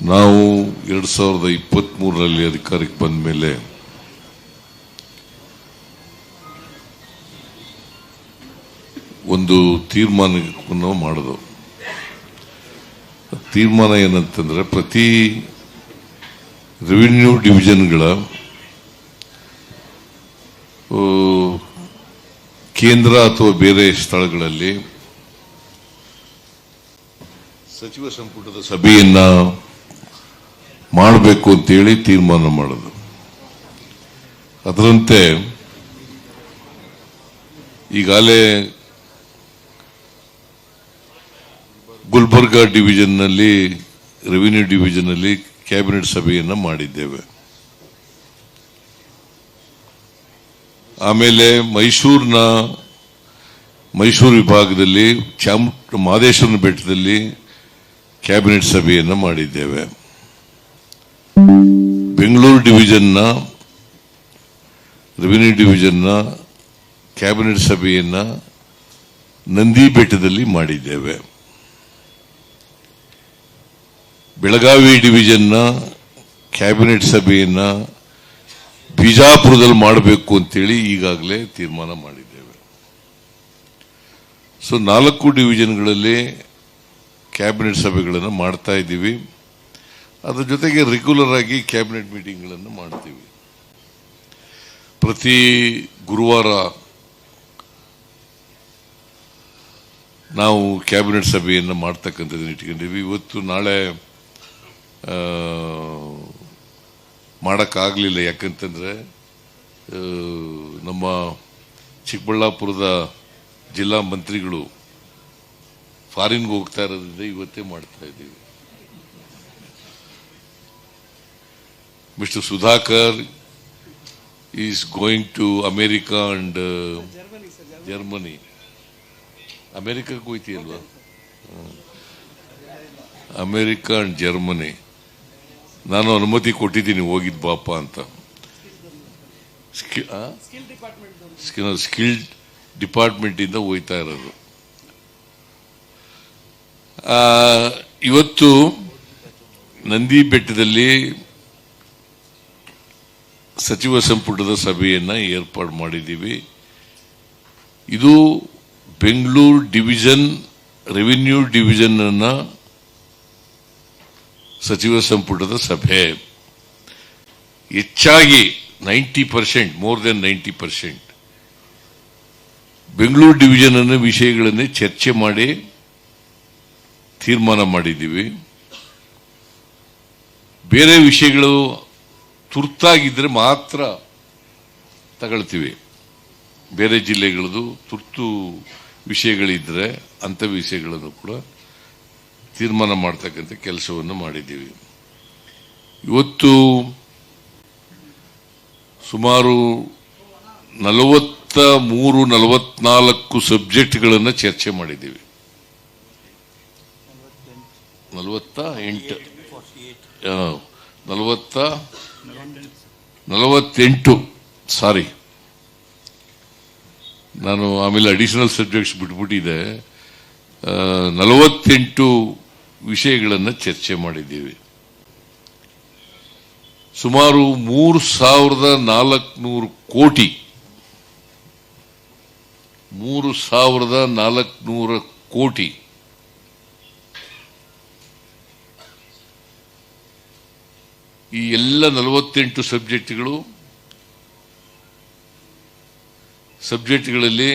ನಾವು ಎರಡ್ ಸಾವಿರದ ಇಪ್ಪತ್ತ್ ಮೂರರಲ್ಲಿ ಅಧಿಕಾರಕ್ಕೆ ಬಂದ ಮೇಲೆ ಒಂದು ತೀರ್ಮಾನವನ್ನು ಮಾಡೋದು ತೀರ್ಮಾನ ಏನಂತಂದ್ರೆ ಪ್ರತಿ ರೆವಿನ್ಯೂ ಡಿವಿಷನ್ಗಳ ಕೇಂದ್ರ ಅಥವಾ ಬೇರೆ ಸ್ಥಳಗಳಲ್ಲಿ ಸಚಿವ ಸಂಪುಟದ ಸಭೆಯನ್ನ ಮಾಡಬೇಕು ಅಂತೇಳಿ ತೀರ್ಮಾನ ಮಾಡೋದು. ಅದರಂತೆ ಈಗಾಗಲೇ ಗುಲ್ಬರ್ಗಾ ಡಿವಿಷನ್ನಲ್ಲಿ ರೆವಿನ್ಯೂ ಡಿವಿಷನ್ನಲ್ಲಿ ಕ್ಯಾಬಿನೆಟ್ ಸಭೆಯನ್ನು ಮಾಡಿದ್ದೇವೆ. ಆಮೇಲೆ ಮೈಸೂರಿನ ಮೈಸೂರು ವಿಭಾಗದಲ್ಲಿ ಚಾಮ್ ಮಾದೇಶ್ವರನ ಬೆಟ್ಟದಲ್ಲಿ ಕ್ಯಾಬಿನೆಟ್ ಸಭೆಯನ್ನು ಮಾಡಿದ್ದೇವೆ. ಬೆಂಗಳೂರು ಡಿವಿಷನ್ನ ರೆವಿನ್ಯೂ ಡಿವಿಷನ್ನ ಕ್ಯಾಬಿನೆಟ್ ಸಭೆಯನ್ನ ನಂದಿ ಮಾಡಿದ್ದೇವೆ. ಬೆಳಗಾವಿ ಡಿವಿಷನ್ನ ಕ್ಯಾಬಿನೆಟ್ ಸಭೆಯನ್ನ ಬಿಜಾಪುರದಲ್ಲಿ ಮಾಡಬೇಕು ಅಂತೇಳಿ ಈಗಾಗಲೇ ತೀರ್ಮಾನ ಮಾಡಿದ್ದೇವೆ. ಸೊ ನಾಲ್ಕು ಡಿವಿಷನ್ಗಳಲ್ಲಿ ಕ್ಯಾಬಿನೆಟ್ ಸಭೆಗಳನ್ನು ಮಾಡ್ತಾ ಇದ್ದೀವಿ. ಅದ್ರ ಜೊತೆಗೆ ರೆಗ್ಯುಲರ್ ಆಗಿ ಕ್ಯಾಬಿನೆಟ್ ಮೀಟಿಂಗ್ಗಳನ್ನು ಮಾಡ್ತೀವಿ. ಪ್ರತಿ ಗುರುವಾರ ನಾವು ಕ್ಯಾಬಿನೆಟ್ ಸಭೆಯನ್ನು ಮಾಡ್ತಕ್ಕಂಥದ್ದನ್ನು ಇಟ್ಕೊಂಡಿವಿ ಇವತ್ತು ನಾಳೆ ಮಾಡೋಕ್ಕಾಗಲಿಲ್ಲ. ಯಾಕಂತಂದರೆ ನಮ್ಮ ಚಿಕ್ಕಬಳ್ಳಾಪುರದ ಜಿಲ್ಲಾ ಮಂತ್ರಿಗಳು ಫಾರಿನ್ಗೆ ಹೋಗ್ತಾ ಇರೋದ್ರಿಂದ ಇವತ್ತೇ ಮಾಡ್ತಾ ಇದ್ದೀವಿ. Mister Sudhakar is going to America and Germany ಅಮೆರಿಕಕ್ಕೆ ಹೋಯ್ತಿಲ್ವಾ ಅಮೆರಿಕ ಅಂಡ್ ಜರ್ಮನಿ ನಾನು ಅನುಮತಿ ಕೊಟ್ಟಿದ್ದೀನಿ ಹೋಗಿದ್ದು ಬಾಪ ಅಂತ. ಸ್ಕಿಲ್ ಡಿಪಾರ್ಟ್ಮೆಂಟ್ ಇಂದ ಹೋಯ್ತಾ ಇರೋದು. ಇವತ್ತು ನಂದಿ ಬೆಟ್ಟದಲ್ಲಿ ಸಚಿವ ಸಂಪುಟದ ಸಭೆಯನ್ನು ಏರ್ಪಾಡು ಮಾಡಿದ್ದೀವಿ. ಇದು ಬೆಂಗಳೂರು ಡಿವಿಷನ್ ರೆವಿನ್ಯೂ ಡಿವಿಷನ್ ಅನ್ನ ಸಚಿವ ಸಂಪುಟದ ಸಭೆ. ಹೆಚ್ಚಾಗಿ ninety percent, more than ninety percent Bengaluru division ಅನ್ನ ವಿಷಯಗಳನ್ನೇ ಚರ್ಚೆ ಮಾಡಿ ತೀರ್ಮಾನ ಮಾಡಿದ್ದೀವಿ. ಬೇರೆ ವಿಷಯಗಳು ತುರ್ತಾಗಿದ್ರೆ ಮಾತ್ರ ತಗೊಳ್ತೀವಿ. ಬೇರೆ ಜಿಲ್ಲೆಗಳದು ತುರ್ತು ವಿಷಯಗಳಿದ್ರೆ ಅಂಥ ವಿಷಯಗಳನ್ನು ಕೂಡ ತೀರ್ಮಾನ ಮಾಡ್ತಕ್ಕಂಥ ಕೆಲಸವನ್ನು ಮಾಡಿದ್ದೀವಿ. ಇವತ್ತು ಸುಮಾರು ನಲವತ್ತ ಮೂರು ನಲವತ್ನಾಲ್ಕು ಸಬ್ಜೆಕ್ಟ್ಗಳನ್ನು ಚರ್ಚೆ ಮಾಡಿದ್ದೀವಿ. ನಲವತ್ತ ಎಂಟು ನಲವತ್ತ ನಲವತ್ತೆಂಟು. ಸಾರಿ ನಾನು ಆಮೇಲೆ ಅಡಿಷನಲ್ ಸಬ್ಜೆಕ್ಟ್ಸ್ ಬಿಟ್ಬಿಟ್ಟಿದೆ. ನಲವತ್ತೆಂಟು ವಿಷಯಗಳನ್ನು ಚರ್ಚೆ ಮಾಡಿದ್ದೀವಿ. ಸುಮಾರು ಮೂರು ಸಾವಿರದ ನಾಲ್ಕುನೂರು ಕೋಟಿ, ಮೂರು ಸಾವಿರದ ನಾಲ್ಕುನೂರ ಕೋಟಿ ಈ ಎಲ್ಲ ನಲವತ್ತೆಂಟು ಸಬ್ಜೆಕ್ಟ್ಗಳು ಸಬ್ಜೆಕ್ಟ್ಗಳಲ್ಲಿ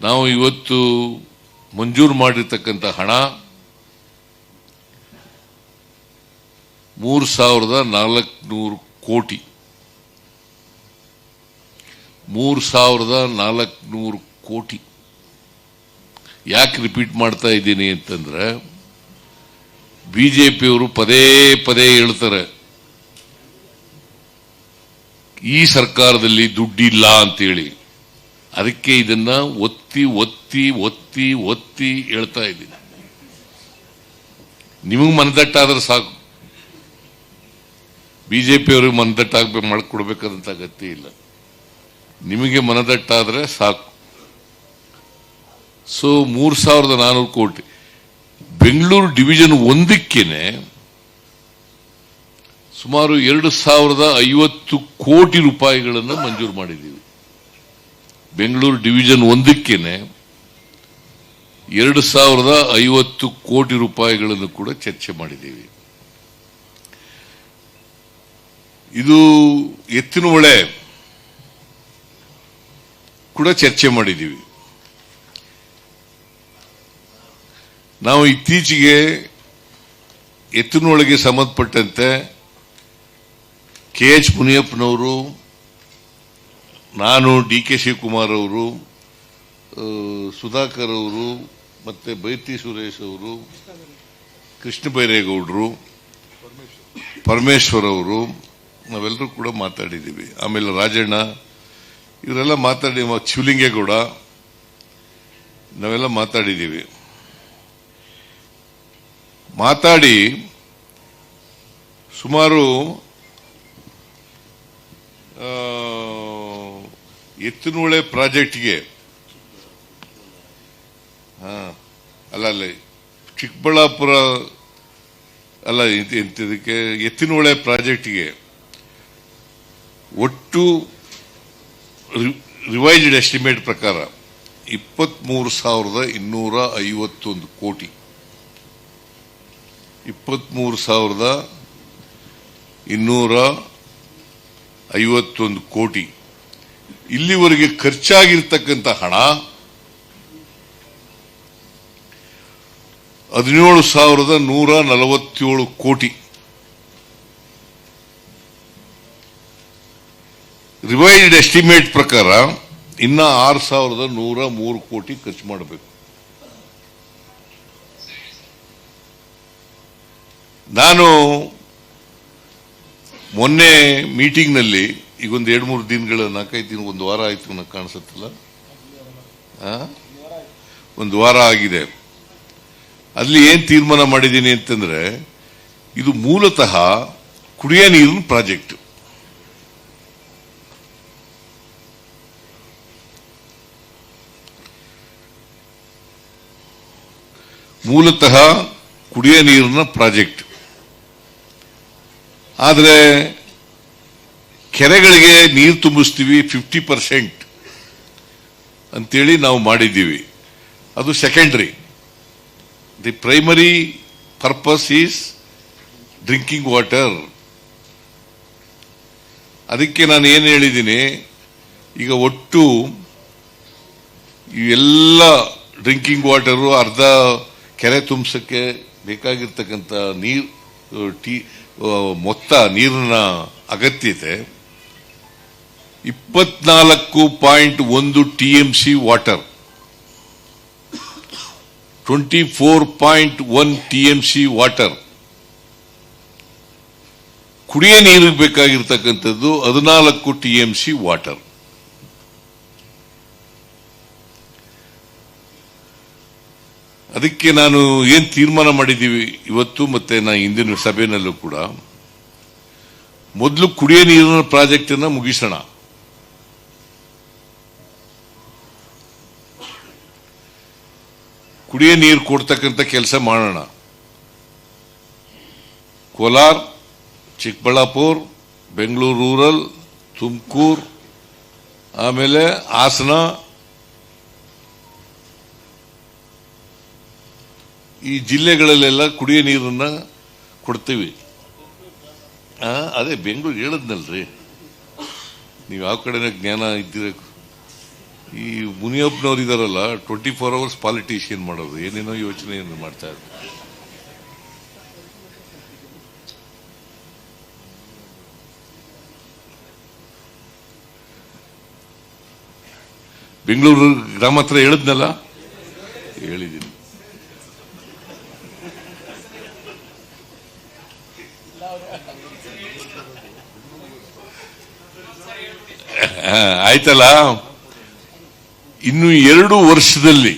ನಾವು ಇವತ್ತು ಮಂಜೂರು ಮಾಡಿರ್ತಕ್ಕಂಥ ಹಣ ಮೂರು ಸಾವಿರದ ನಾಲ್ಕುನೂರು ಕೋಟಿ. ಮೂರು ಸಾವಿರದ ನಾಲ್ಕುನೂರು ಕೋಟಿ. ಯಾಕೆ ರಿಪೀಟ್ ಮಾಡ್ತಾ ಇದ್ದೀನಿ ಅಂತಂದ್ರೆ ಬಿಜೆಪಿಯವರು ಪದೇ ಪದೇ ಹೇಳ್ತಾರೆ, ಈ ಸರ್ಕಾರದಲ್ಲಿ ದುಡ್ಡಿಲ್ಲ ಅಂತೇಳಿ. ಅದಕ್ಕೆ ಇದನ್ನ ಒತ್ತಿ ಒತ್ತಿ ಒತ್ತಿ ಒತ್ತಿ ಹೇಳ್ತಾ ಇದ್ದೀನಿ. ನಿಮಗೆ ಮನದಟ್ಟಾದ್ರೆ ಸಾಕು. ಬಿಜೆಪಿಯವ್ರಿಗೆ ಮನದಟ್ಟಾಗ ಮಾಡಿಕೊಡ್ಬೇಕಾದಂತ ಅಗತ್ಯ ಇಲ್ಲ. ನಿಮಗೆ ಮನದಟ್ಟಾದ್ರೆ ಸಾಕು. ಸೊ ಮೂರು ಸಾವಿರದ ನಾನೂರು ಕೋಟಿ. ಬೆಂಗಳೂರು ಡಿವಿಷನ್ ಒಂದಕ್ಕೇನೆ ಸುಮಾರು ಎರಡು ಸಾವಿರದ ಐವತ್ತು ಕೋಟಿ ರೂಪಾಯಿಗಳನ್ನು ಮಂಜೂರು ಮಾಡಿದ್ದೀವಿ. ಬೆಂಗಳೂರು ಡಿವಿಷನ್ ಒಂದಕ್ಕೇನೆ ಎರಡು ಸಾವಿರದ ಐವತ್ತು ಕೋಟಿ ರೂಪಾಯಿಗಳನ್ನು ಕೂಡ ಚರ್ಚೆ ಮಾಡಿದ್ದೀವಿ. ಇದು ಎತ್ತಿನ ಹೊಳೆ ಕೂಡ ಚರ್ಚೆ ಮಾಡಿದ್ದೀವಿ. ನಾವು ಇತ್ತೀಚೆಗೆ ಎತ್ತಿನೊಳಗೆ ಸಂಬಂಧಪಟ್ಟಂತೆ ಕೆ ಎಚ್ ಮುನಿಯಪ್ಪನವರು, ನಾನು ಡಿ ಕೆ ಶಿವಕುಮಾರ್ ಅವರು ಸುಧಾಕರ್ ಅವರು, ಮತ್ತೆ ಬೈತಿ ಸುರೇಶ್ ಅವರು, ಕೃಷ್ಣ ಬೈರೇಗೌಡರು, ಪರಮೇಶ್ವರ್ ಅವರು, ನಾವೆಲ್ಲರೂ ಕೂಡ ಮಾತಾಡಿದ್ದೀವಿ. ಆಮೇಲೆ ರಾಜಣ್ಣ, ಇವರೆಲ್ಲ ಮಾತಾಡಿ, ಶಿವಲಿಂಗೇಗೌಡ, ನಾವೆಲ್ಲ ಮಾತಾಡಿದ್ದೀವಿ. ಮಾತಾಡಿ ಸುಮಾರು ಆ, ಎತ್ತಿನಹೊಳೆ ಪ್ರಾಜೆಕ್ಟ್ಗೆ. ಹಾ ಅಲ್ಲ ಅಲ್ಲ ಚಿಕ್ಕಬಳ್ಳಾಪುರ ಅಲ್ಲ ಎಂತಿದಕ್ಕೆ ಎತ್ತಿನೊಳೆ ಪ್ರಾಜೆಕ್ಟ್ಗೆ ಒಟ್ಟು ರಿವೈಸ್ಡ್ ಎಸ್ಟಿಮೇಟ್ ಪ್ರಕಾರ ಇಪ್ಪತ್ಮೂರು ಸಾವಿರದ ಇನ್ನೂರ ಐವತ್ತೊಂದು ಕೋಟಿ. ಇಪ್ಪತ್ಮೂರು ಸಾವಿರದ ಇನ್ನೂರ ಐವತ್ತೊಂದು ಕೋಟಿ. ಇಲ್ಲಿವರೆಗೆ ಖರ್ಚಾಗಿರ್ತಕ್ಕಂಥ ಹಣ ಹದಿನೇಳು ಸಾವಿರದ ನೂರ ನಲವತ್ತೇಳು ಕೋಟಿ. ರಿವೈಸ್ಡ್ ಎಸ್ಟಿಮೇಟ್ ಪ್ರಕಾರ ಇನ್ನ ಆರು ಸಾವಿರದ ನೂರ ಮೂರು ಕೋಟಿ ಖರ್ಚು ಮಾಡಬೇಕು. ನಾನು ಮೊನ್ನೆ ಮೀಟಿಂಗ್ನಲ್ಲಿ ಈಗ ಒಂದು ಎರಡು ಮೂರು ದಿನಗಳ ನಾಲ್ಕೈದು ದಿನ ಒಂದು ವಾರ ಆಯ್ತು ನನಗೆ ಕಾಣಿಸುತ್ತಲ್ಲ? ಒಂದು ವಾರ ಆಗಿದೆ. ಅಲ್ಲಿ ಏನು ತೀರ್ಮಾನ ಮಾಡಿದ್ದೀನಿ ಅಂತಂದರೆ, ಇದು ಮೂಲತಃ ಕುಡಿಯ ನೀರಿನ ಪ್ರಾಜೆಕ್ಟ್. ಮೂಲತಃ ಕುಡಿಯ ನೀರಿನ ಪ್ರಾಜೆಕ್ಟ್. ಆದರೆ ಕೆರೆಗಳಿಗೆ ನೀರು ತುಂಬಿಸ್ತೀವಿ ಫಿಫ್ಟಿ ಪರ್ಸೆಂಟ್ ಅಂತೇಳಿ ನಾವು ಮಾಡಿದ್ದೀವಿ. ಅದು secondary the primary purpose is drinking water ಅದಕ್ಕೆ ನಾನು ಏನು ಹೇಳಿದ್ದೀನಿ, ಈಗ ಒಟ್ಟು ಎಲ್ಲ ಡ್ರಿಂಕಿಂಗ್ ವಾಟರು ಅರ್ಧ ಕೆರೆ ತುಂಬಿಸೋಕ್ಕೆ ಬೇಕಾಗಿರ್ತಕ್ಕಂಥ ನೀರು ಟಿ ಮೊತ್ತ, ನೀರಿನ ಅಗತ್ಯತೆ ಇಪ್ಪತ್ನಾಲ್ಕು ಪಾಯಿಂಟ್ ಒಂದು T M C water. Twenty four point one T M C water. ಕುಡಿಯ ನೀರಿಗೆ ಬೇಕಾಗಿರ್ತಕ್ಕಂಥದ್ದು ಹದಿನಾಲ್ಕು ಟಿ ಎಂ ಸಿ ವಾಟರ್. ಅದಕ್ಕೆ ನಾನು ಏನು ತೀರ್ಮಾನ ಮಾಡಿದ್ದೀವಿ ಇವತ್ತು ಮತ್ತೆ ನಾ ಇಂದಿನ ಸಭೆಯಲ್ಲೂ ಕೂಡ, ಮೊದಲು ಕುಡಿಯ ನೀರಿನ ಪ್ರಾಜೆಕ್ಟ್ ಅನ್ನ ಮುಗಿಸೋಣ. ಕುಡಿಯ ನೀರು ಕೊಡ್ತಕ್ಕಂಥ ಕೆಲಸ ಮಾಡೋಣ. ಕೋಲಾರ, ಚಿಕ್ಕಬಳ್ಳಾಪುರ, ಬೆಂಗಳೂರು ರೂರಲ್, ತುಮಕೂರು, ಆಮೇಲೆ ಹಾಸನ ಈ ಜಿಲ್ಲೆಗಳಲ್ಲೆಲ್ಲ ಕುಡಿಯ ನೀರನ್ನ ಕೊಡ್ತೀವಿ. ಅದೇ ಬೆಂಗಳೂರು ಹೇಳದ್ನಲ್ರಿ. ನೀವು ಯಾವ ಕಡೆನೇ ಜ್ಞಾನ ಇದ್ದಿರಬೇಕು ಈ ಮುನಿಯಪ್ಪನವ್ರು ಇದಾರಲ್ಲ ಟ್ವೆಂಟಿ ಫೋರ್ ಅವರ್ಸ್ ಪಾಲಿಟಿಷಿಯನ್ ಮಾಡೋದು ಏನೇನೋ ಯೋಚನೆಯನ್ನು ಮಾಡ್ತಾ ಇದ್ದಾರೆ. ಬೆಂಗಳೂರು ಗ್ರಾಮ ಹತ್ರ ಹೇಳಿದ್ನಲ್ಲ? ಹೇಳಿದ್ದೀನಿ. ಆಯ್ತಲ್ಲ? ಇನ್ನು ಎರಡು ವರ್ಷದಲ್ಲಿ,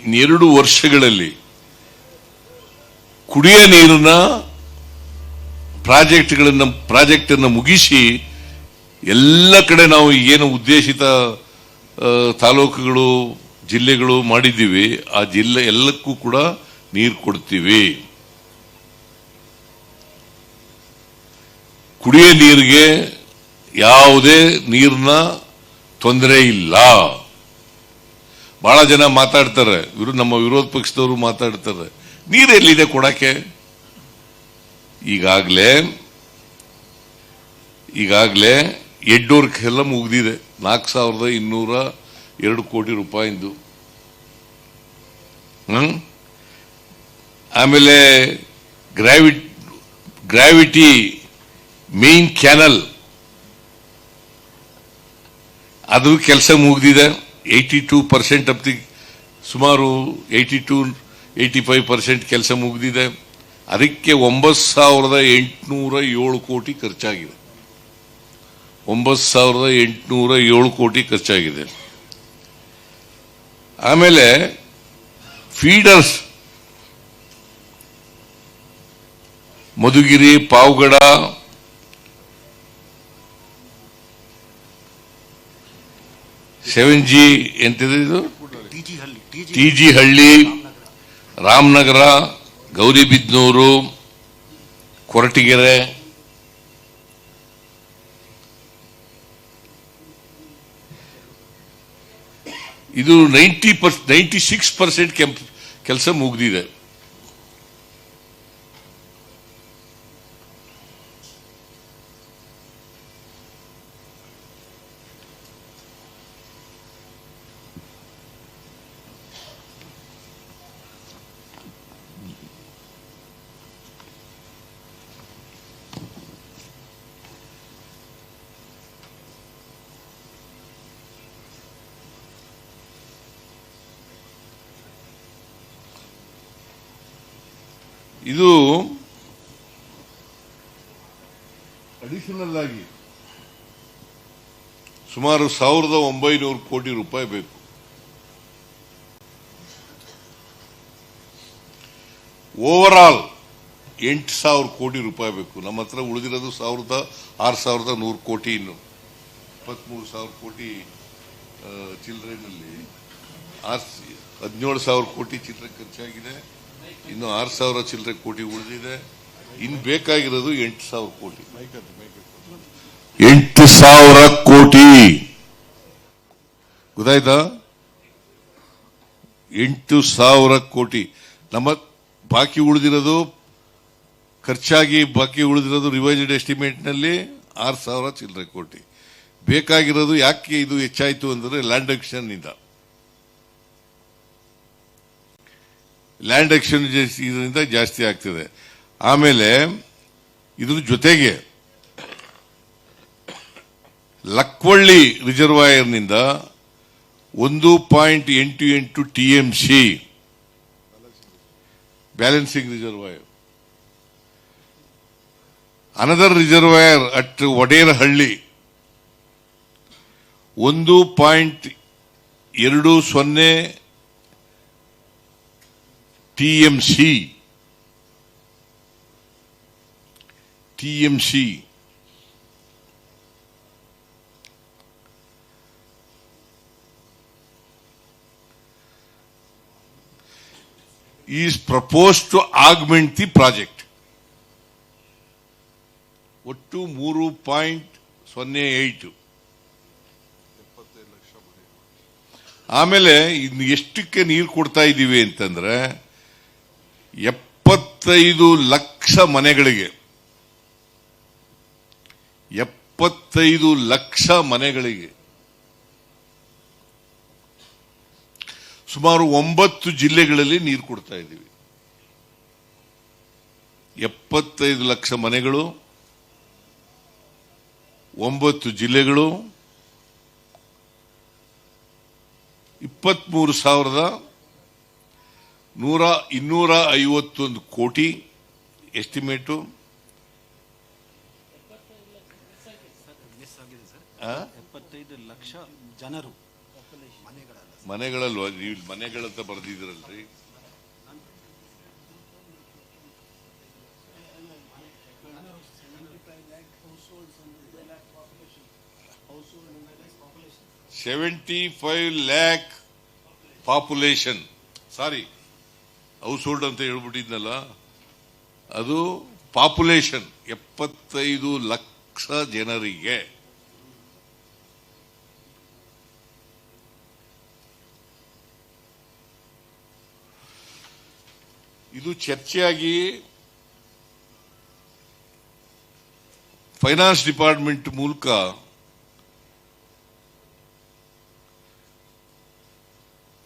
ಇನ್ನೆರಡು ವರ್ಷಗಳಲ್ಲಿ ಕುಡಿಯ ನೀರಿನ ಪ್ರಾಜೆಕ್ಟ್ಗಳನ್ನ ಪ್ರಾಜೆಕ್ಟ್ ಅನ್ನು ಮುಗಿಸಿ ಎಲ್ಲ ಕಡೆ ನಾವು ಏನು ಉದ್ದೇಶಿತ ತಾಲೂಕುಗಳು, ಜಿಲ್ಲೆಗಳು ಮಾಡಿದ್ದೀವಿ, ಆ ಜಿಲ್ಲೆ ಎಲ್ಲಕ್ಕೂ ಕೂಡ ನೀರು ಕೊಡ್ತೀವಿ. ಕುಡಿಯೋ ನೀರಿಗೆ ಯಾವುದೇ ನೀರಿನ ತೊಂದರೆ ಇಲ್ಲ. ಬಹಳ ಜನ ಮಾತಾಡ್ತಾರೆ ಇವರು ನಮ್ಮ ವಿರೋಧ ಪಕ್ಷದವರು ಮಾತಾಡ್ತಾರೆ, ನೀರು ಎಲ್ಲಿದೆ ಕೊಡಕ್ಕೆ? ಈಗಾಗಲೇ ಈಗಾಗಲೇ ಎಲ್ಲ ಮುಗ್ದಿದೆ ನಾಲ್ಕು ಸಾವಿರದ ಇನ್ನೂರ ಎರಡು ಕೋಟಿ ರೂಪಾಯಿಂದು. ಆಮೇಲೆ ಗ್ರಾವಿಟ್, ಗ್ರಾವಿಟಿ ಮೇನ್ ಕ್ಯಾನಲ್ ಅದು ಕೆಲಸ ಮುಗಿದಿದೆ. ಏಯ್ಟಿ ಟೂ ಪರ್ಸೆಂಟ್ ಅಪ್ತಿ ಸುಮಾರು eighty two eighty five percent ಕೆಲಸ ಮುಗಿದಿದೆ. ಅದಕ್ಕೆ ಒಂಬತ್ತು ಸಾವಿರದ ಎಂಟುನೂರ ಏಳು ಕೋಟಿ ಖರ್ಚಾಗಿದೆ. ಒಂಬತ್ತು ಸಾವಿರದ ಎಂಟುನೂರ ಏಳು ಕೋಟಿ ಖರ್ಚಾಗಿದೆ. ಆಮೇಲೆ feeders Madhugiri, Pavagada seven G ಎಂತಿದೆ ಇದು? T G Halli. Ramanagara Gauribidanur Koratagere. ಇದು ninety percent ninety six percent ಕೆಲಸ ಮುಗಿದಿದೆ. ಇದು ಅಡಿಷನಲ್ ಆಗಿ. ಸುಮಾರು ಸಾವಿರದ ಒಂಬೈನೂರು ಕೋಟಿ ರೂಪಾಯಿ ಬೇಕು. ಓವರ್ ಆಲ್ ಎಂಟು ಸಾವಿರ ಕೋಟಿ ರೂಪಾಯಿ ಬೇಕು. ನಮ್ಮ ಹತ್ರ ಉಳಿದಿರೋದು ಸಾವಿರದ ಆರು ಸಾವಿರದ ನೂರು ಕೋಟಿ ಇನ್ನು. ಇಪ್ಪತ್ಮೂರು ಸಾವಿರ ಕೋಟಿ ಚಿಲ್ಲರೆನಲ್ಲಿ ಆರ್ ಹದಿನೇಳು ಸಾವಿರ ಕೋಟಿ ಚಿಲ್ಲರೆ ಖರ್ಚಾಗಿದೆ. ಇನ್ನು ಆರು ಸಾವಿರ ಚಿಲ್ಲರೆ ಕೋಟಿ ಉಳಿದಿದೆ. ಇನ್ನು ಬೇಕಾಗಿರೋದು ಎಂಟು ಸಾವಿರ ಕೋಟಿ. ಎಂಟು ಸಾವಿರ ಕೋಟಿ. ಗೊತ್ತಾಯ್ತಾ? ಎಂಟು ಸಾವಿರ ಕೋಟಿ. ನಮ್ಮ ಬಾಕಿ ಉಳಿದಿರೋದು, ಖರ್ಚಾಗಿ ಬಾಕಿ ಉಳಿದಿರೋದು ರಿವೈಸ್ಡ್ ಎಸ್ಟಿಮೇಟ್ನಲ್ಲಿ ಆರು ಸಾವಿರ ಚಿಲ್ಲರೆ ಕೋಟಿ. ಬೇಕಾಗಿರೋದು ಯಾಕೆ ಇದು ಹೆಚ್ಚಾಯಿತು ಅಂದರೆ ಲ್ಯಾಂಡ್ ಅಕ್ಷನ್ ಲ್ಯಾಂಡ್ ಅಕ್ಷನ್ ಇದರಿಂದ ಜಾಸ್ತಿ ಆಗ್ತಿದೆ. ಆಮೇಲೆ, ಇದ್ರ ಜೊತೆಗೆ, ಲಕ್ವಳ್ಳಿ ರಿಸರ್ವಾಯರ್ನಿಂದ ಒಂದು ಪಾಯಿಂಟ್ ಎಂಟು ಎಂಟು T M C balancing reservoir. Another reservoir at Oderahalli ಒಂದು ಪಾಯಿಂಟ್ ಎರಡು ಸೊನ್ನೆ TMC TMC is propose to augment the project ಒಟ್ಟು ಮೂರು ಪಾಯಿಂಟ್ ಸೊನ್ನೆ ಏಟು ಆಮೇಲೆ ಇನ್ನು ಎಷ್ಟಕ್ಕೆ ನೀರು ಕೊಡ್ತಾ ಇದ್ದೀವಿ ಅಂತಂದ್ರೆ ಎಪ್ಪತ್ತೈದು ಲಕ್ಷ ಮನೆಗಳಿಗೆ. ಎಪ್ಪತ್ತೈದು ಲಕ್ಷ ಮನೆಗಳಿಗೆ. ಸುಮಾರು ಒಂಬತ್ತು ಜಿಲ್ಲೆಗಳಲ್ಲಿ ನೀರು ಕೊಡ್ತಾ ಇದ್ದೀವಿ. ಎಪ್ಪತ್ತೈದು ಲಕ್ಷ ಮನೆಗಳು, ಒಂಬತ್ತು ಜಿಲ್ಲೆಗಳು, ಇಪ್ಪತ್ಮೂರು ಸಾವಿರದ ನೂರ ಇನ್ನೂರ ಐವತ್ತೊಂದು ಕೋಟಿ ಎಸ್ಟಿಮೇಟು. ಲಕ್ಷ ಜನರು. ಮನೆಗಳಲ್ಲ ಮನೆಗಳಲ್ವ? ನೀವು ಮನೆಗಳಂತ ಬರೆದಿದ್ರಲ್ರಿ seventy five lakh population sorry household ಅಂತ ಹೇಳ್ಬಿಟ್ಟಿದ್ನಲ್ಲ, ಅದು ಪಾಪ್ಯುಲೇಷನ್ ಎಪ್ಪತ್ತೈದು ಲಕ್ಷ ಜನರಿಗೆ. ಇದು ಚರ್ಚೆಯಾಗಿ ಫೈನಾನ್ಸ್ ಡಿಪಾರ್ಟ್ಮೆಂಟ್ ಮೂಲಕ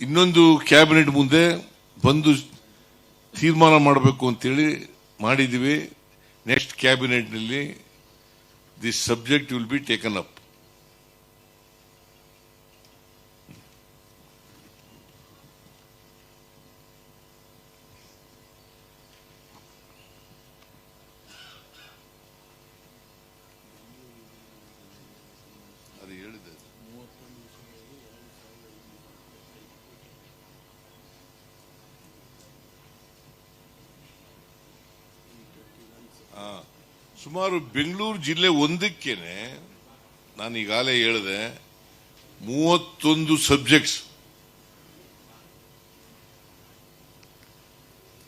ಇನ್ನೊಂದು ಕ್ಯಾಬಿನೆಟ್ ಮುಂದೆ ಬಂದು ತೀರ್ಮಾನ ಮಾಡಬೇಕು ಅಂತೇಳಿ ಮಾಡಿದ್ದೀವಿ. Next ಕ್ಯಾಬಿನೆಟ್ನಲ್ಲಿ this subject will be taken up ಸುಮಾರು ಬೆಂಗಳೂರು ಜಿಲ್ಲೆ ಒಂದಕ್ಕೇನೆ ನಾನು ಈಗಾಗಲೇ ಹೇಳಿದೆ, ಮೂವತ್ತೊಂದು ಸಬ್ಜೆಕ್ಟ್ಸ್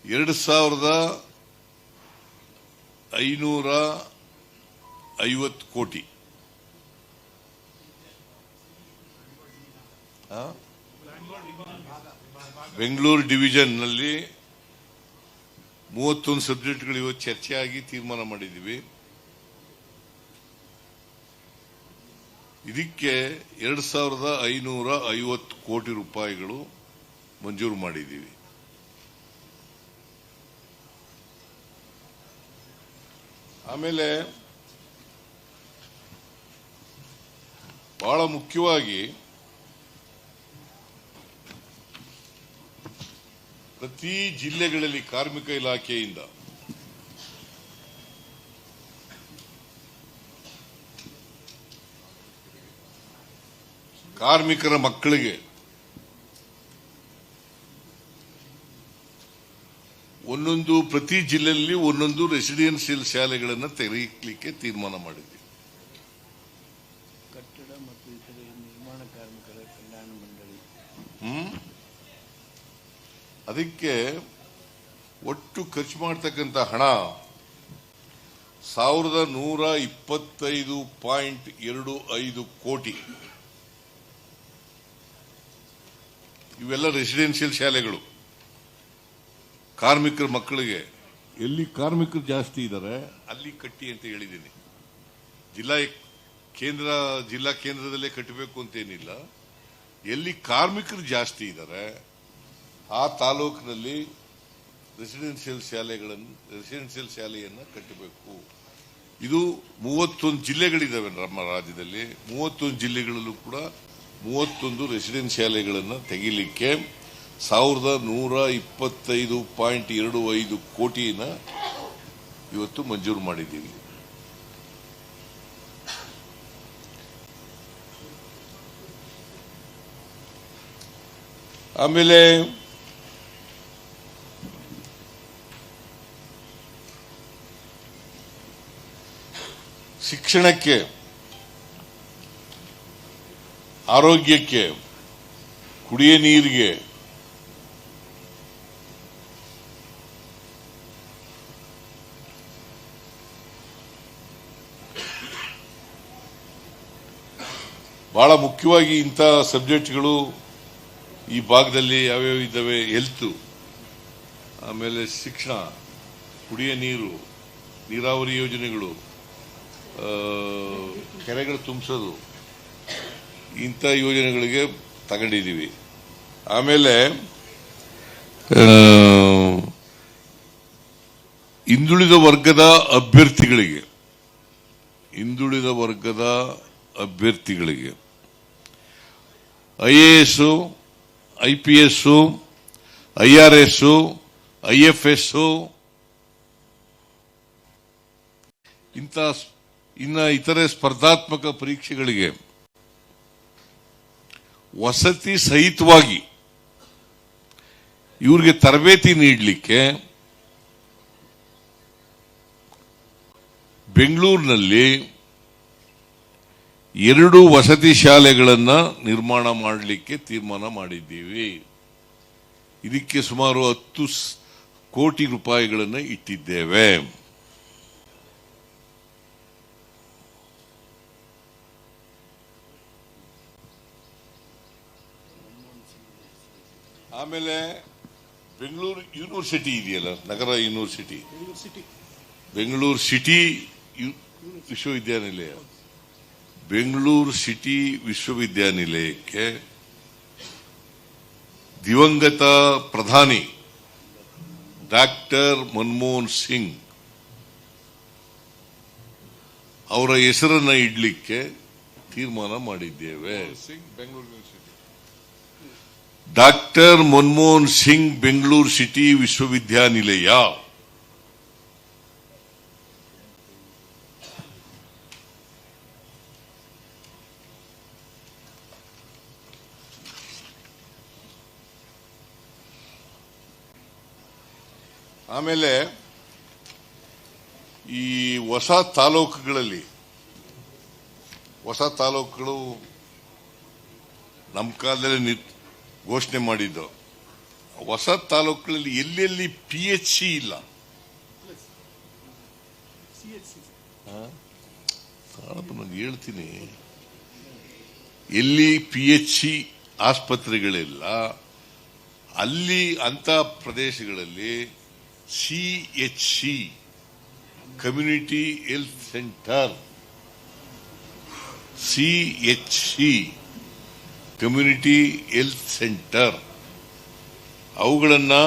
ಎರಡು ಸಾವಿರದ ಐನೂರ ಐವತ್ತು ಕೋಟಿ? ಬೆಂಗಳೂರು ಡಿವಿಷನ್ನಲ್ಲಿ ಮೂವತ್ತೊಂದು ಸಬ್ಜೆಕ್ಟ್ಗಳು ಇವತ್ತು ಚರ್ಚೆಯಾಗಿ ತೀರ್ಮಾನ ಮಾಡಿದ್ದೀವಿ. ಇದಕ್ಕೆ ಎರಡು ಸಾವಿರದ ಐನೂರ ಐವತ್ತು ಕೋಟಿ ರೂಪಾಯಿಗಳು ಮಂಜೂರು ಮಾಡಿದ್ದೀವಿ. ಆಮೇಲೆ ಬಹಳ ಮುಖ್ಯವಾಗಿ ಪ್ರತಿ ಜಿಲ್ಲೆಗಳಲ್ಲಿ ಕಾರ್ಮಿಕ ಇಲಾಖೆಯಿಂದ ಕಾರ್ಮಿಕರ ಮಕ್ಕಳಿಗೆ ಒಂದೊಂದು ಪ್ರತಿ ಜಿಲ್ಲೆಯಲ್ಲಿ ಒಂದೊಂದು ರೆಸಿಡೆನ್ಸಿಯಲ್ ಶಾಲೆಗಳನ್ನು ತೆರೆಯಲಿಕ್ಕೆ ತೀರ್ಮಾನ ಮಾಡಿದ್ವಿ ಕಟ್ಟಡ ಮತ್ತು ಇತರ ನಿರ್ಮಾಣ ಕಾರ್ಮಿಕರ ಕಲ್ಯಾಣ ಮಂಡಳಿ ಹ್ಮ್? ಅದಕ್ಕೆ ಒಟ್ಟು ಖರ್ಚು ಮಾಡ್ತಕ್ಕಂಥ ಹಣ ಸಾವಿರದ ನೂರ ಇಪ್ಪತ್ತೈದು ಪಾಯಿಂಟ್ ಎರಡು ಐದು ಕೋಟಿ. ಇವೆಲ್ಲ ರೆಸಿಡೆನ್ಷಿಯಲ್ ಶಾಲೆಗಳು. ಕಾರ್ಮಿಕರ ಮಕ್ಕಳಿಗೆ. ಎಲ್ಲಿ ಕಾರ್ಮಿಕರು ಜಾಸ್ತಿ ಇದ್ದಾರೆ ಅಲ್ಲಿ ಕಟ್ಟಿ ಅಂತ ಹೇಳಿದ್ದೀನಿ. ಜಿಲ್ಲಾ ಕೇಂದ್ರ ಜಿಲ್ಲಾ ಕೇಂದ್ರದಲ್ಲೇ ಕಟ್ಟಬೇಕು ಅಂತೇನಿಲ್ಲ ಎಲ್ಲಿ ಕಾರ್ಮಿಕರು ಜಾಸ್ತಿ ಇದ್ದಾರೆ ಆ ತಾಲೂಕಿನಲ್ಲಿ ರೆಸಿಡೆನ್ಷಿಯಲ್ ಶಾಲೆಗಳನ್ನು ರೆಸಿಡೆನ್ಷಿಯಲ್ ಶಾಲೆಯನ್ನು ಕಟ್ಟಬೇಕು. ಇದು ಮೂವತ್ತೊಂದು ಜಿಲ್ಲೆಗಳಿದ್ದಾವೆ ನಮ್ಮ ರಾಜ್ಯದಲ್ಲಿ. ಮೂವತ್ತೊಂದು ಜಿಲ್ಲೆಗಳಲ್ಲೂ ಕೂಡ ಮೂವತ್ತೊಂದು ರೆಸಿಡೆನ್ಸ್ ಶಾಲೆಗಳನ್ನು ತೆಗಿಲಿಕ್ಕೆ ಸಾವಿರದ ನೂರ ಇಪ್ಪತ್ತೈದು ಪಾಯಿಂಟ್ ಎರಡು ಐದು ಕೋಟಿನ ಇವತ್ತು ಮಂಜೂರು ಮಾಡಿದ್ದೀವಿ. ಆಮೇಲೆ ಶಿಕ್ಷಣಕ್ಕೆ, ಆರೋಗ್ಯಕ್ಕೆ, ಕುಡಿಯ ನೀರಿಗೆ, ಬಹಳ ಮುಖ್ಯವಾಗಿ ಇಂಥ ಸಬ್ಜೆಕ್ಟ್ಗಳು ಈ ಭಾಗದಲ್ಲಿ ಯಾವ್ಯಾವ ಇದ್ದಾವೆ? ಹೆಲ್ತ್ ಆಮೇಲೆ ಶಿಕ್ಷಣ, ಕುಡಿಯ ನೀರು, ನೀರಾವರಿ ಯೋಜನೆಗಳು ಕೆರೆಗಳು ತುಂಬಿಸೋದು. ಇಂಥ ಯೋಜನೆಗಳಿಗೆ ತಗೊಂಡಿದ್ದೀವಿ. ಆಮೇಲೆ ಹಿಂದುಳಿದ ವರ್ಗದ ಅಭ್ಯರ್ಥಿಗಳಿಗೆ, ಹಿಂದುಳಿದ ವರ್ಗದ ಅಭ್ಯರ್ಥಿಗಳಿಗೆ, I A S, I P S, I R S, I F S, ಇಂಥ ಇನ್ನ ಇತರೆ ಸ್ಪರ್ಧಾತ್ಮಕ ಪರೀಕ್ಷೆಗಳಿಗೆ ವಸತಿ ಸಹಿತವಾಗಿ ಇವರಿಗೆ ತರಬೇತಿ ನೀಡಲಿಕ್ಕೆ ಬೆಂಗಳೂರಿನಲ್ಲಿ ಎರಡು ವಸತಿ ಶಾಲೆಗಳನ್ನು ನಿರ್ಮಾಣ ಮಾಡಲಿಕ್ಕೆ ತೀರ್ಮಾನ ಮಾಡಿದ್ದೀವಿ. ಇದಕ್ಕೆ ಸುಮಾರು ಹತ್ತು ಕೋಟಿ ರೂಪಾಯಿಗಳನ್ನು ಇಟ್ಟಿದ್ದೇವೆ. ಆಮೇಲೆ ಬೆಂಗಳೂರು ಯೂನಿವರ್ಸಿಟಿ ಇದೆಯಲ್ಲ ನಗರ ಯೂನಿವರ್ಸಿಟಿ ಬೆಂಗಳೂರು ಸಿಟಿ ವಿಶ್ವವಿದ್ಯಾನಿಲಯ. ಬೆಂಗಳೂರು ಸಿಟಿ ವಿಶ್ವವಿದ್ಯಾನಿಲಯಕ್ಕೆ ದಿವಂಗತ ಪ್ರಧಾನಿ ಡಾಕ್ಟರ್ ಮನಮೋಹನ್ ಸಿಂಗ್ ಅವರ ಹೆಸರನ್ನ ಇಡ್ಲಿಕ್ಕೆ ತೀರ್ಮಾನ ಮಾಡಿದ್ದೇವೆ. ಡಾಕ್ಟರ್ ಮನಮೋಹನ್ ಸಿಂಗ್ ಬೆಂಗಳೂರು ಸಿಟಿ ವಿಶ್ವವಿದ್ಯಾನಿಲಯ. ಆಮೇಲೆ ಈ ಹೊಸ ತಾಲೂಕುಗಳಲ್ಲಿ ಹೊಸ ತಾಲೂಕುಗಳು ನಮ್ಮ ಕಾಲದಲ್ಲಿ ಘೋಷಣೆ ಮಾಡಿದ್ದು. ಹೊಸ ತಾಲೂಕುಗಳಲ್ಲಿ ಎಲ್ಲೆಲ್ಲಿ ಪಿ ಎಚ್ ಸಿ ಇಲ್ಲ. ನಾನು ಹೇಳ್ತೀನಿ. ಎಲ್ಲಿ ಪಿ ಎಚ್ ಸಿ ಆಸ್ಪತ್ರೆಗಳಿಲ್ಲ ಅಲ್ಲಿ ಅಂತ ಪ್ರದೇಶಗಳಲ್ಲಿ C H C community health centre C H C community health centre. ಅವುಗಳನ್ನು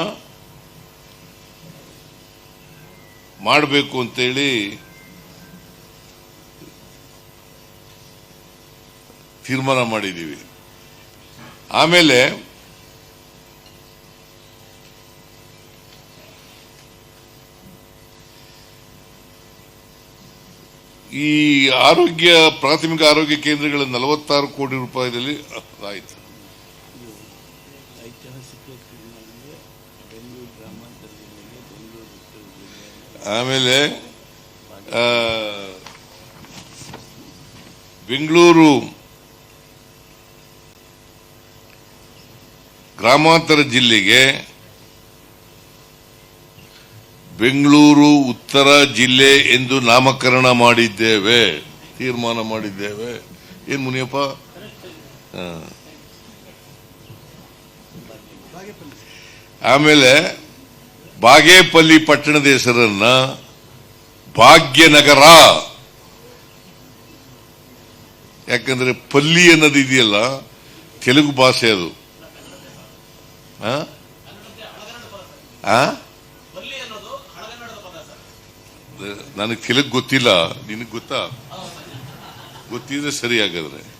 ಮಾಡಬೇಕು ಅಂತೇಳಿ ತೀರ್ಮಾನ ಮಾಡಿದ್ದೀವಿ. ಆಮೇಲೆ ಈ ಆರೋಗ್ಯ ಪ್ರಾಥಮಿಕ ಆರೋಗ್ಯ ಕೇಂದ್ರಗಳ ನಲವತ್ತಾರು ಕೋಟಿ ರೂಪಾಯಿದಲ್ಲಿ ಆಯ್ತು. ಆಮೇಲೆ ಬೆಂಗಳೂರು ಗ್ರಾಮಾಂತರ ಜಿಲ್ಲೆಗೆ ಬೆಂಗಳೂರು, ಉತ್ತರ ಜಿಲ್ಲೆ ಎಂದು ನಾಮಕರಣ ಮಾಡಿದ್ದೇವೆ, ತೀರ್ಮಾನ ಮಾಡಿದ್ದೇವೆ. ಏನ್ ಮುನಿಯಪ್ಪ. ಆಮೇಲೆ ಬಾಗೇಪಲ್ಲಿ ಪಟ್ಟಣದ ಹೆಸರನ್ನ ಭಾಗ್ಯನಗರ. ಯಾಕಂದ್ರೆ ಪಲ್ಲಿ ಅನ್ನೋದು ಇದೆಯಲ್ಲ, ತೆಲುಗು ಭಾಷೆ ಅದು. ಆ? ನನಗೆ ತಿಳಕ್ ಗೊತ್ತಿಲ್ಲ. ನಿನಗೆ ಗೊತ್ತಾ? ಗೊತ್ತಿದ್ರೆ ಸರಿ ಹಾಗಾದ್ರೆ.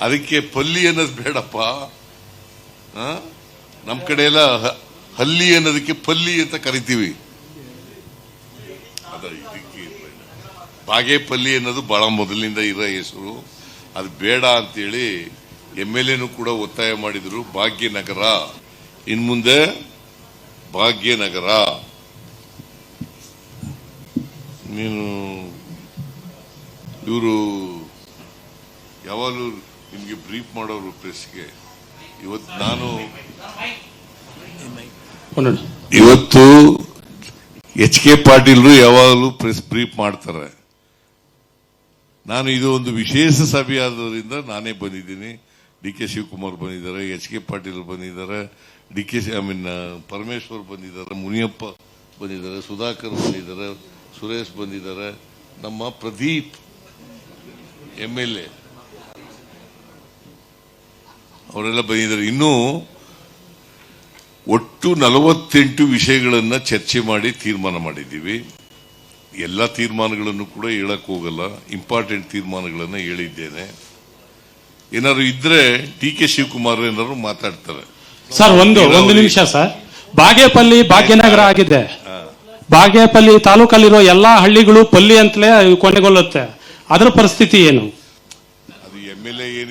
ಅದಕ್ಕೆ ಪಲ್ಲಿ ಅನ್ನೋದು ಬೇಡಪ್ಪ. ಆ? ನಮ್ ಕಡೆ ಎಲ್ಲ ಹಲ್ಲಿ ಅನ್ನೋದಕ್ಕೆ ಪಲ್ಲಿ ಅಂತ ಕರಿತೀವಿ. ಅದ ಇದಕ್ಕೆ ಬಾಗೇಪಲ್ಲಿ ಅನ್ನೋದು ಬಹಳ ಮೊದಲಿನಿಂದ ಇರೋ ಹೆಸರು. ಅದು ಬೇಡ ಅಂತೇಳಿ ಎಂ ಎಲ್ ಎನು ಕೂಡ ಒತ್ತಾಯ ಮಾಡಿದ್ರು, ಭಾಗ್ಯನಗರ. ಇನ್ ಮುಂದೆ ಭಾಗ್ಯನಗರ. ನೀನು ಇವರು ಯಾವಾಗಲೂ ನಿಮಗೆ ಬ್ರೀಫ್ ಮಾಡೋರು ಪ್ರೆಸ್ಗೆ ಇವತ್ತು ನಾನು ಇವತ್ತು ಎಚ್ ಕೆ ಪಾಟೀಲ್ರು ಯಾವಾಗಲೂ ಪ್ರೆಸ್ ಬ್ರೀಫ್ ಮಾಡ್ತಾರೆ. ನಾನು ಇದು ಒಂದು ವಿಶೇಷ ಸಭೆ ಆದ್ರಿಂದ ನಾನೇ ಬಂದಿದ್ದೀನಿ. ಡಿ ಕೆ ಶಿವಕುಮಾರ್ ಬಂದಿದ್ದಾರೆ ಎಚ್ ಕೆ ಪಾಟೀಲ್ ಬಂದಿದ್ದಾರೆ, D K I mean Parameshwar ಬಂದಿದ್ದಾರೆ, ಮುನಿಯಪ್ಪ ಬಂದಿದ್ದಾರೆ, ಸುಧಾಕರ್ ಬಂದಿದ್ದಾರೆ ಸುರೇಶ್ ಬಂದಿದ್ದಾರೆ. ನಮ್ಮ ಪ್ರದೀಪ್ ಎಂ ಎಲ್ ಎ. ಅವರೆಲ್ಲ ಬಂದಿದ್ದಾರೆ. ಇನ್ನೂ ಒಟ್ಟು ನಲವತ್ತೆಂಟು ವಿಷಯಗಳನ್ನ ಚರ್ಚೆ ಮಾಡಿ ತೀರ್ಮಾನ ಮಾಡಿದ್ದೀವಿ. ಎಲ್ಲ ತೀರ್ಮಾನಗಳನ್ನು ಕೂಡ ಹೇಳಕ್ ಹೋಗಲ್ಲ. ಇಂಪಾರ್ಟೆಂಟ್ ತೀರ್ಮಾನಗಳನ್ನ ಹೇಳಿದ್ದೇನೆ. ಏನಾದ್ರು ಇದ್ರೆ ಡಿ ಕೆ ಶಿವಕುಮಾರ್ ಏನಾದ್ರು ಮಾತಾಡ್ತಾರೆ. ಸರ್ ಒಂದು ಒಂದು ನಿಮಿಷ ಸರ್. ಬಾಗೇಪಲ್ಲಿ ಭಾಗ್ಯನಗರ ಆಗಿದೆ. ಬಾಗೇಪಲ್ಲಿ ತಾಲೂಕಲ್ಲಿರೋ ಎಲ್ಲಾ ಹಳ್ಳಿಗಳು ಪಲ್ಲಿ ಅಂತಲೇ ಕೊನೆಗೊಳ್ಳುತ್ತೆ. ಅದರ ಪರಿಸ್ಥಿತಿ ಏನು? ಅದು ಎಂ ಎಲ್ ಎ ಏನ್